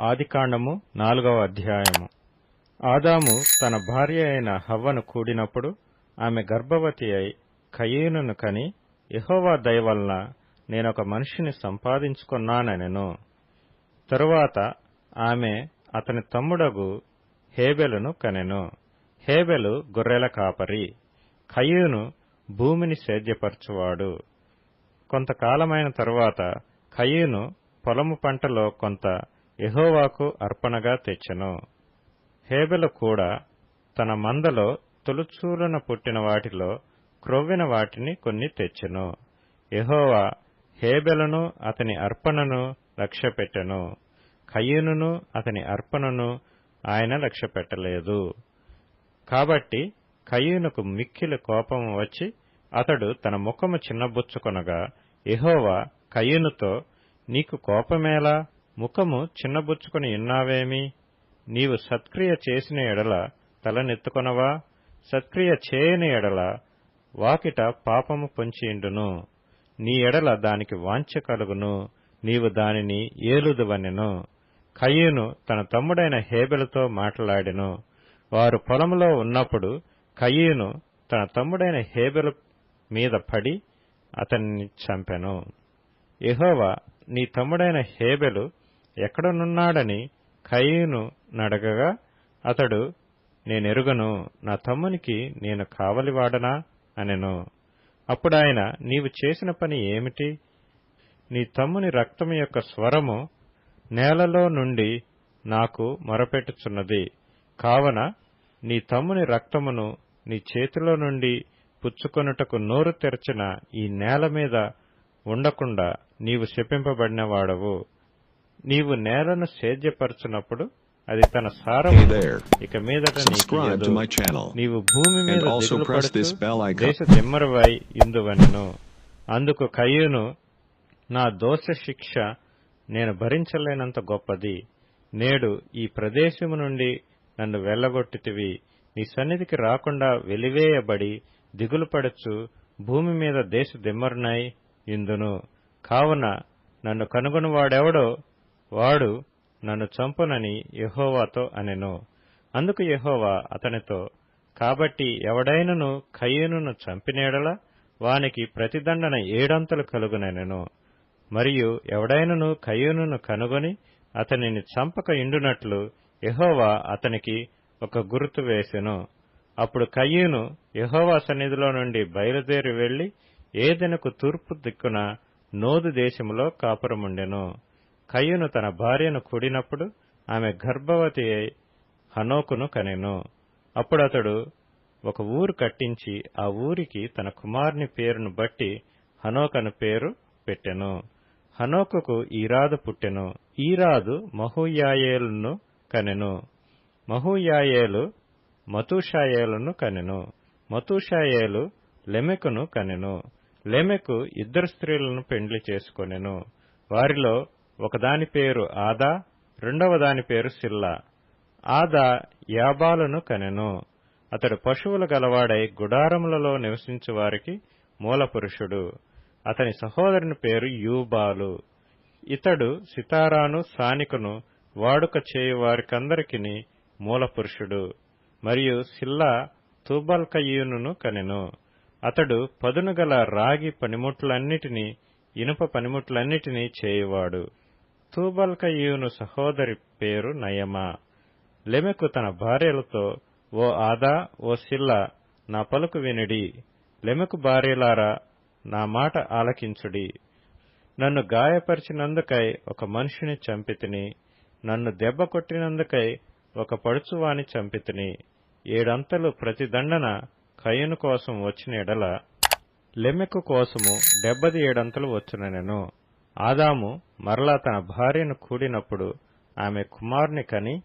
ఆదికాండము నాలుగవ అధ్యాయము. ఆదాము తన భార్య అయిన హవ్వను కూడినప్పుడు ఆమె గర్భవతి అయి కయీనును కని యహోవా దయ వలన నేనొక మనిషిని సంపాదించుకున్నానెను తరువాత ఆమె అతని తమ్ముడగు హేబెలును కనెను. హేబెలు గొర్రెల కాపరి. కయూను భూమిని సేద్యపరచువాడు. కొంతకాలమైన తరువాత కయూను పొలము పంటలో కొంత ఎహోవాకు అర్పణగా తెచ్చెను. హేబెలు కూడా తన మందలో తొలుచూలన పుట్టిన వాటిలో క్రొవ్విన వాటిని కొన్ని తెచ్చెను. ఎహోవా హేబెలను అతని అర్పణను లక్ష్యపెట్టెను. కయీనును అతని అర్పణను ఆయన లక్ష్యపెట్టలేదు. కాబట్టి కయ్యూనుకు మిక్కిలి కోపం వచ్చి అతడు తన ముఖము చిన్నబుచ్చుకొనగా యెహోవా కయ్యూనుతో నీకు కోపమేలా? ముఖము చిన్నబుచ్చుకుని ఇన్నావేమి నీవు సత్క్రియ చేసిన ఎడల తలనెత్తుకొనవా? సత్క్రియ చేయని ఎడల వాకిట పాపము పొంచియుండును. నీ ఎడల దానికి వాంఛ కలుగును. నీవు దానిని ఏలుదువనెను. కయ్యూను తన తమ్ముడైన హేబెలతో మాట్లాడెను. వారు పొలంలో ఉన్నప్పుడు కయ్యూను తన తమ్ముడైన హేబెలు మీద పడి అతన్ని చంపెను. ఎహోవా నీ తమ్ముడైన హేబెలు ఎక్కడనున్నాడని కయ్యూను నడగగా అతడు నేనెరుగను నా తమ్మునికి నేను కావలివాడనా? అనెను. అప్పుడాయన నీవు చేసిన పని ఏమిటి? నీ తమ్ముని రక్తము యొక్క స్వరము నేలలో నుండి నాకు మొరపెట్టుచున్నది. కావన నీ తమ్ముని రక్తమును నీ చేతిలో నుండి పుచ్చుకొనుటకు నోరు తెరచిన ఈ నేల మీద ఉండకుండా నీవు శపింపబడినవాడవు. నీవు నేలను సేద్యపరచునప్పుడు అది తన సారము there. ఇక మీదట. నీవు భూమి మీద. దేశ దిమ్మరవై ఇందువనెను అందుకు కయ్యూను నా దోష శిక్ష నేను భరించలేనంత గొప్పది నేడు ఈ ప్రదేశము నుండి నన్ను వెళ్ళగొట్టితివి నీ సన్నిధికి రాకుండా వెలివేయబడి దిగులు పడచ్చు భూమి మీద దేశ దిమ్మరునై ఇందును కావున నన్ను కనుగొనువాడెవడో వాడు నన్ను చంపునని యెహోవాతో అనెను. అందుకు యెహోవా అతనితో కాబట్టి ఎవడైనను కయ్యూనును చంపినేడలా? వానికి ప్రతిదండన ఏడంతలు కలుగునెనెను. మరియు ఎవడైనను కయ్యూనును కనుగొని అతనిని చంపక ఇండునట్లు యెహోవా అతనికి ఒక గుర్తు వేసెను. అప్పుడు కయ్యూను యెహోవా సన్నిధిలో నుండి బయలుదేరి వెళ్ళి ఏదెనకు తూర్పు దిక్కున నోదు దేశములో కాపురముండెను. కయ్యను తన భార్యను కూడినప్పుడు ఆమె గర్భవతి అయి హనోకును కనెను. అప్పుడతడు ఒక ఊరు కట్టించి ఆ ఊరికి తన కుమారుని పేరును బట్టి హనోకను పేరు పెట్టెను. హనోకుకు ఈరాదు పుట్టెను. ఈరాదు మహూయాయేలును కనెను. మహూయాయేలు మతూషాయేలును కనెను. మతూషాయేలు లెమెకును కనెను. లెమెకు ఇద్దరు స్త్రీలను పెండ్లి చేసుకొనెను. వారిలో ఒకదాని పేరు ఆదా రెండవ దాని పేరు సిల్లా. ఆదా యాబాలును కనెను. అతడు పశువులు గలవాడై గుడారములలో నివసించువారికి మూలపురుషుడు. అతని సహోదరుని పేరు యూబాలు. ఇతడు సితారాను సానికును వాడుక చేయువారికందరికిని మూలపురుషుడు. మరియు సిల్లా తూబల్కయూనును కనెను. అతడు పదును గల రాగి పనిముట్లన్నిటినీ ఇనుప పనిముట్లన్నిటినీ చేయువాడు. తూబల్కయ్యూను సహోదరి పేరు నయమా. లెమెకు తన భార్యలతో ఓ ఆదా ఓ సిల్ల నా పలుకు వినిడి. లెమెకు భార్యలారా నా మాట ఆలకించుడి. నన్ను గాయపరిచినందుకై ఒక మనిషిని చంపితిని. నన్ను దెబ్బ కొట్టినందుకై ఒక పడుచువాని చంపితిని. ఏడంతలు ప్రతి దండన కయ్యను కోసం వచ్చిన ఎడల లెమెకు కోసము డెబ్బది ఏడంతలు వచ్చునెను ఆదాము మరలా తన భార్యను కూడినప్పుడు ఆమె కుమారుని కని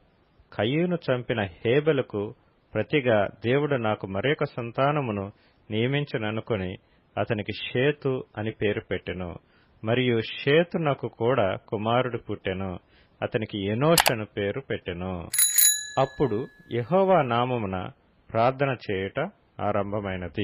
కయ్యూను చంపిన హేబెలకు ప్రతిగా దేవుడు నాకు మరొక సంతానమును నియమించననుకుని అతనికి షేతు అని పేరు పెట్టెను. మరియు షేతునకు కూడా కుమారుడు పుట్టెను. అతనికి ఎనోష్ అను పేరు పెట్టెను. అప్పుడు యహోవా నామమున ప్రార్థన చేయుట ఆరంభమైనది.